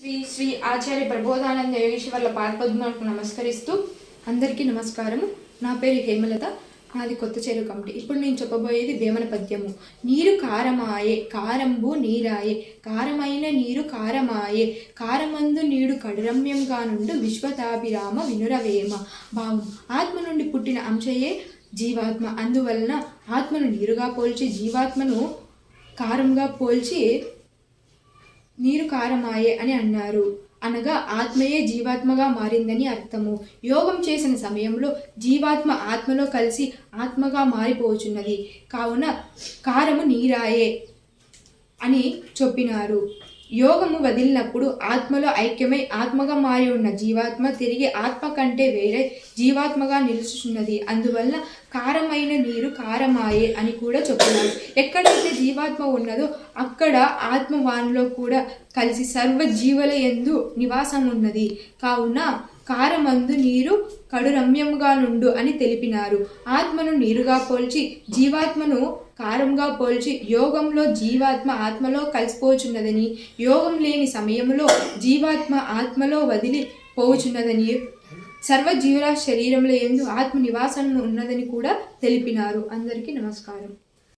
శ్రీ శ్రీ ఆచార్య ప్రబోధానంద యోగేశ్వర్ల పాదపద్మాలకు నమస్కరిస్తూ అందరికీ నమస్కారము. నా పేరు హేమలత నాది కొత్త చేరు కమిటీ. ఇప్పుడు నేను చెప్పబోయేది వేమన పద్యము. నీరు కారమాయే కారంబు నీరాయే కారమైన నీరు కారమాయే కారమందు నీడు కడురమ్యంగా నుండు విశ్వతాభిరామ వినురవేమ. భావం ఆత్మ నుండి పుట్టిన అంశయే జీవాత్మ. అందువలన ఆత్మను నీరుగా పోల్చి జీవాత్మను కారంగా పోల్చి నీరు కారమాయే అని అన్నారు. అనగా ఆత్మయే జీవాత్మగా మారిందని అర్థము. యోగం చేసిన సమయంలో జీవాత్మ ఆత్మలో కలిసి ఆత్మగా మారిపోచున్నది. కావున కారము నీరాయే అని చెప్పినారు. యోగము వదిలినప్పుడు ఆత్మలో ఐక్యమై ఆత్మగా మారి ఉన్న జీవాత్మ తిరిగి ఆత్మ కంటే వేరే జీవాత్మగా నిలుచుచున్నది. అందువల్ల కారమైన నీరు కారమాయే అని కూడా చెప్తున్నారు ఎక్కడైతే జీవాత్మ ఉన్నదో అక్కడ ఆత్మ వానిలో కూడా కలిసి సర్వ జీవల ఎందు నివాసం ఉన్నది. కావున కారమందు నీరు కడు రమ్యముగా నుండు అని తెలిపినారు. ఆత్మను నీరుగా పోల్చి జీవాత్మను కారంగా పోల్చి యోగంలో జీవాత్మ ఆత్మలో కలిసిపోచున్నదని యోగం లేని సమయంలో జీవాత్మ ఆత్మలో వదిలి పోచున్నదని సర్వజీవుల శరీరంలో ఎందు ఆత్మ నివాసం ఉన్నదని కూడా తెలిపినారు. అందరికీ నమస్కారం.